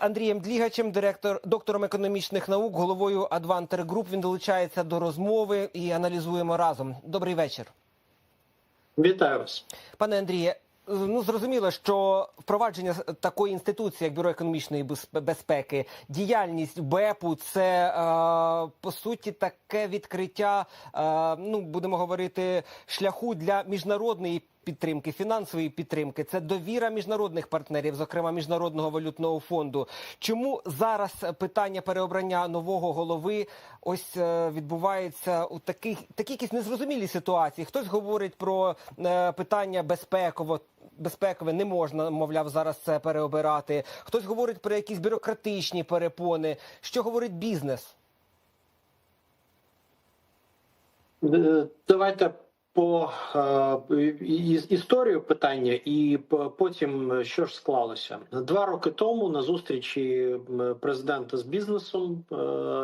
Андрієм Длігачем, директор, доктором економічних наук, головою Advanter Group. Він долучається до розмови і аналізуємо разом. Добрий вечір. Вітаю вас. Пане Андріє, ну зрозуміло, що впровадження такої інституції, як бюро економічної безпеки, діяльність БЕПу, це е, по суті таке відкриття. Е, ну будемо говорити, шляху для міжнародної. Підтримки фінансової підтримки це довіра міжнародних партнерів, зокрема міжнародного валютного фонду. Чому зараз питання переобрання нового голови ось е, відбувається у таких такі якісь незрозумілі ситуації? Хтось говорить про е, питання безпеково. Безпекове не можна, мовляв, зараз це переобирати. Хтось говорить про якісь бюрократичні перепони. Що говорить бізнес? Е, Давайте по е, історію питання, і потім що ж склалося. Два роки тому на зустрічі президента з бізнесом е,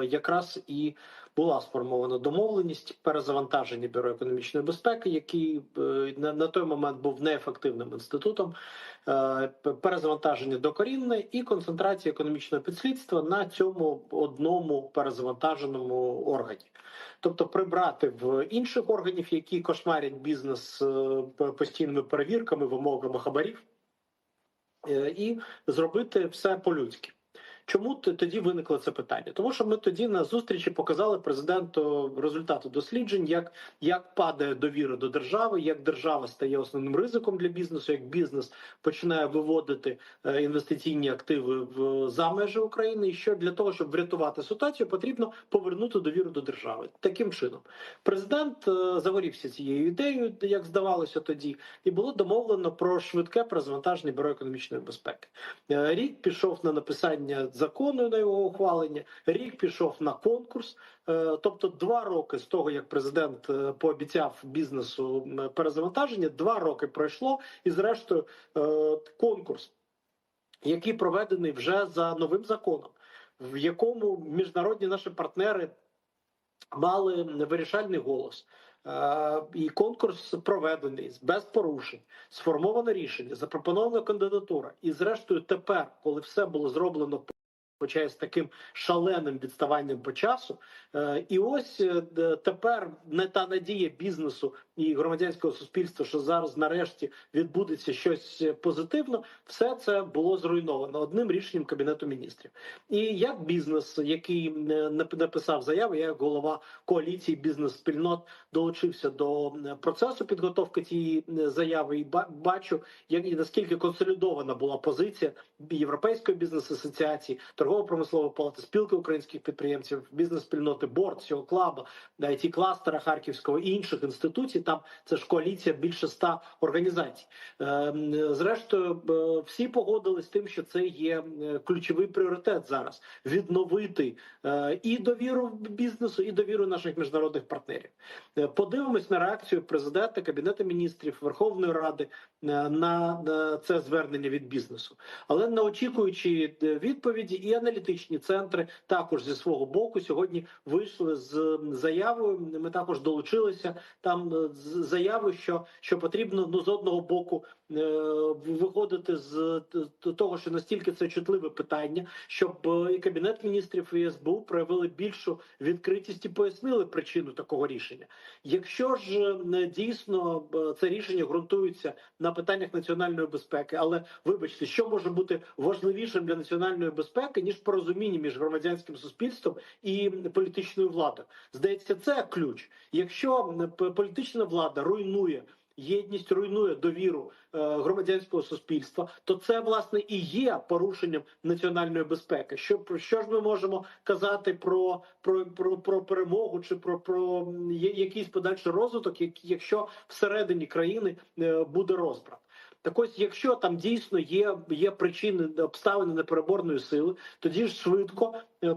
якраз і була сформована домовленість перезавантаження бюро економічної безпеки, який е, на, на той момент був неефективним інститутом. е, Перезавантаження докорінне і концентрація економічного підслідства на цьому одному перезавантаженому органі. Тобто прибрати в інших органів, які кошмарять бізнес е, постійними перевірками, вимогами хабарів, і зробити все по-людськи. Чому тоді виникло це питання? Тому що ми тоді на зустрічі показали президенту результати досліджень, як, як падає довіра до держави, як держава стає основним ризиком для бізнесу, як бізнес починає виводити е, інвестиційні активи в за межі України, і що для того, щоб врятувати ситуацію, потрібно повернути довіру до держави. Таким чином, президент е, загорівся цією ідеєю, як здавалося тоді, і було домовлено про швидке перезвантаження бюро економічної безпеки. Е, Рік пішов на написання закону на його ухвалення, рік пішов на конкурс. Е, Тобто, два роки з того, як президент е, пообіцяв бізнесу перезавантаження, два роки пройшло, і зрештою е, конкурс, який проведений вже за новим законом, в якому міжнародні наші партнери мали вирішальний голос. І конкурс проведений без порушень, сформовано рішення, запропонована кандидатура. І зрештою, тепер, коли все було зроблено хоча й з таким шаленим відставанням по часу, е, і ось е, тепер не та надія бізнесу і громадянського суспільства, що зараз нарешті відбудеться щось позитивно, все це було зруйновано одним рішенням кабінету міністрів. І як бізнес, який е, нап- написав заяву, я як голова коаліції бізнес-спільнот долучився до е, процесу підготовки цієї е, заяви, і бачу, як і наскільки консолідована була позиція Європейської бізнес-асоціації, торгово-промислової палати, спілки українських підприємців, бізнес-спільноти Борд, цього клаба, it кластера Харківського і інших інституцій. Там це ж коаліція більше ста організацій. Е, Зрештою, е, всі погодились з тим, що це є е, ключовий пріоритет зараз відновити е, і довіру бізнесу, і довіру наших міжнародних партнерів. Подивимось на реакцію президента, кабінету міністрів, Верховної Ради на, це звернення від бізнесу. Але не очікуючи відповіді, і аналітичні центри також зі свого боку сьогодні вийшли з заявою. Ми також долучилися там е, з заявою, що, що потрібно ну з одного боку виходити з того, що настільки це чутливе питання, щоб е, і кабінет міністрів і СБУ проявили більшу відкритість і пояснили причину такого рішення. Якщо ж е, дійсно е, це рішення ґрунтується на питаннях національної безпеки, але вибачте, що може бути важливішим для національної безпеки ніж порозуміння між громадянським суспільством і політичною владою? Здається, це ключ. Якщо політична влада руйнує. Єдність руйнує довіру е, громадянського суспільства, то це власне і є порушенням національної безпеки. Що про що ж ми можемо казати про, про, про, про перемогу чи про, про якийсь подальший розвиток, як- якщо всередині країни е, буде розбрат? Так ось, якщо там дійсно є, є причини обставини непереборної сили, тоді ж швидко е,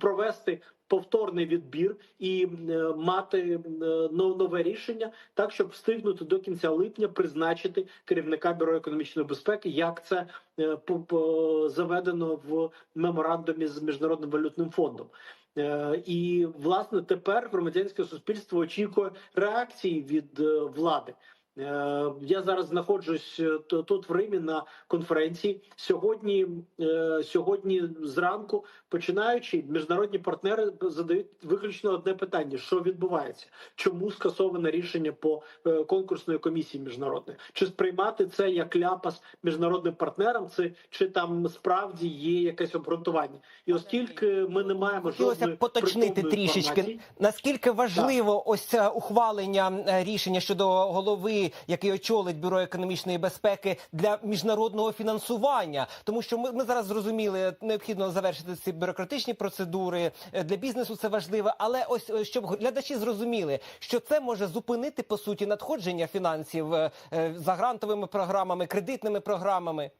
провести повторний відбір і е, мати е, нове рішення, так щоб встигнути до кінця липня призначити керівника бюро економічної безпеки, як це заведено в меморандумі з міжнародним валютним фондом. І власне тепер громадянське суспільство очікує реакції від влади. Е, Я зараз знаходжусь е, тут в Римі на конференції. Сьогодні, е, сьогодні зранку, починаючи, міжнародні партнери задають виключно одне питання: що відбувається? Чому скасоване рішення по конкурсної комісії міжнародної? Чи сприймати це як ляпас міжнародним партнерам? Це чи там справді є якесь обґрунтування? І оскільки ми не маємо жодної поточнити трішечки. Наскільки важливо ось це ухвалення рішення щодо голови, який очолить бюро економічної безпеки для міжнародного фінансування, тому що ми, ми зараз зрозуміли, необхідно завершити ці бюрократичні процедури Е, для бізнесу. Це важливо, але ось е, щоб глядачі зрозуміли, що це може зупинити по суті надходження фінансів е, за грантовими програмами, кредитними програмами.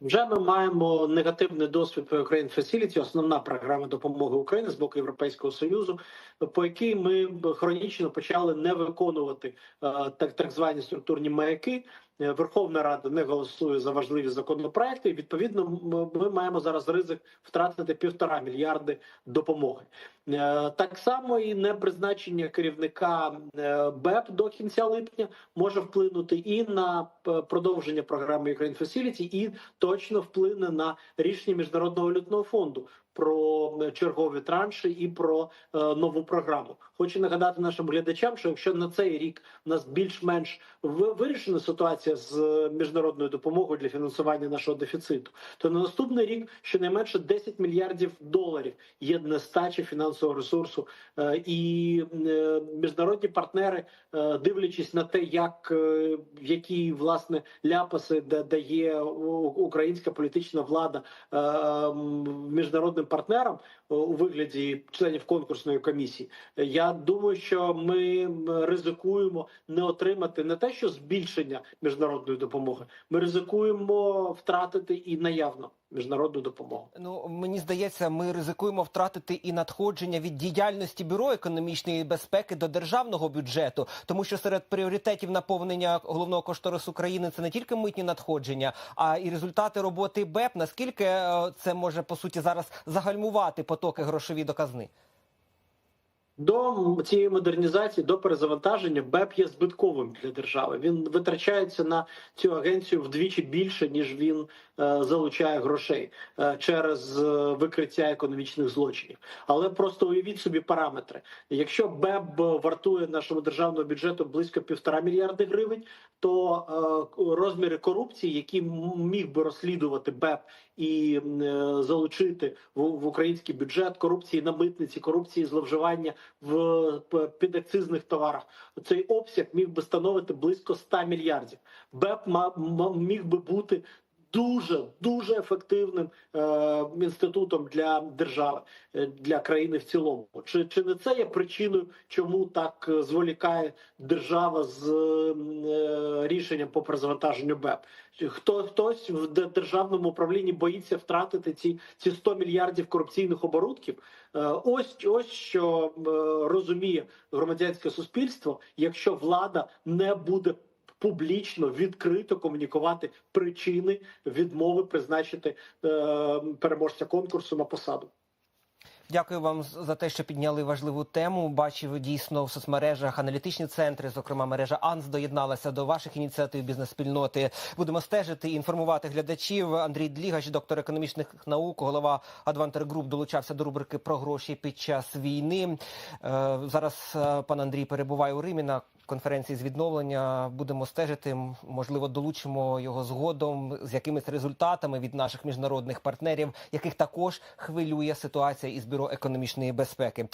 Вже ми маємо негативний досвід по Ukraine Facility, основна програма допомоги Україні з боку Європейського союзу, по якій ми хронічно почали не виконувати е, так, так звані структурні маяки. Е, Верховна Рада не голосує за важливі законопроекти. І, відповідно, ми маємо зараз ризик втратити півтора мільярди допомоги. Е, Так само і непризначення керівника е, БЕП до кінця липня може вплинути і на продовження програми Ukraine Facility, і точно вплине на рішення міжнародного валютного фонду про чергові транші і про е, нову програму. Хочу нагадати нашим глядачам, що якщо на цей рік у нас більш-менш вирішена ситуація з е, міжнародною допомогою для фінансування нашого дефіциту, то на наступний рік щонайменше 10 мільярдів доларів є нестача фінансового ресурсу, Е, і міжнародні партнери, дивлячись на те, як які власне ляпаси да- дає українська політична влада міжнародним партнерам у вигляді членів конкурсної комісії. Я думаю, що ми ризикуємо не отримати не те, що збільшення міжнародної допомоги. Ми ризикуємо втратити і наявно міжнародну допомогу. Ну мені здається, ми ризикуємо втратити і надходження від діяльності бюро економічної безпеки до державного бюджету, тому що серед пріоритетів наповнення головного кошторису країни це не тільки митні надходження, а і результати роботи БЕП. Наскільки е, це може по суті зараз загальмувати потоки грошові до казни? До цієї модернізації, до перезавантаження БЕП є збитковим для держави. Він витрачається на цю агенцію вдвічі більше ніж він е, залучає грошей е, через е, викриття економічних злочинів. Але просто уявіть собі параметри. Якщо БЕП вартує нашому державному бюджету близько півтора мільярди гривень, то е, розміри корупції, які міг би розслідувати БЕП і е, залучити в, український бюджет корупції на митниці, корупції зловживання в підакцизних товарах. Цей обсяг міг би становити близько 100 мільярдів. БЕП міг би бути дуже дуже ефективним е, інститутом для держави, е, для країни в цілому. Чи, чи не це є причиною, чому так е, зволікає держава з е, рішенням по перезавантаженню БЕП? Хто хтось в державному управлінні боїться втратити ці, ці 100 мільярдів корупційних оборудків? Е, Ось ось що е, розуміє громадянське суспільство, якщо влада не буде публічно відкрито комунікувати причини відмови призначити е, переможця конкурсу на посаду. Дякую вам за те, що підняли важливу тему. Бачив дійсно в соцмережах аналітичні центри, зокрема мережа АНС доєдналася до ваших ініціатив бізнес-спільноти. Будемо стежити і інформувати глядачів. Андрій Длігач, доктор економічних наук, голова Адвантер Груп, долучався до рубрики про гроші під час війни. Е, Зараз е, пан Андрій перебуває у Римі на конференції з відновлення. Будемо стежити. Можливо, долучимо його згодом з якимись результатами від наших міжнародних партнерів, яких також хвилює ситуація із бюро економічної безпеки.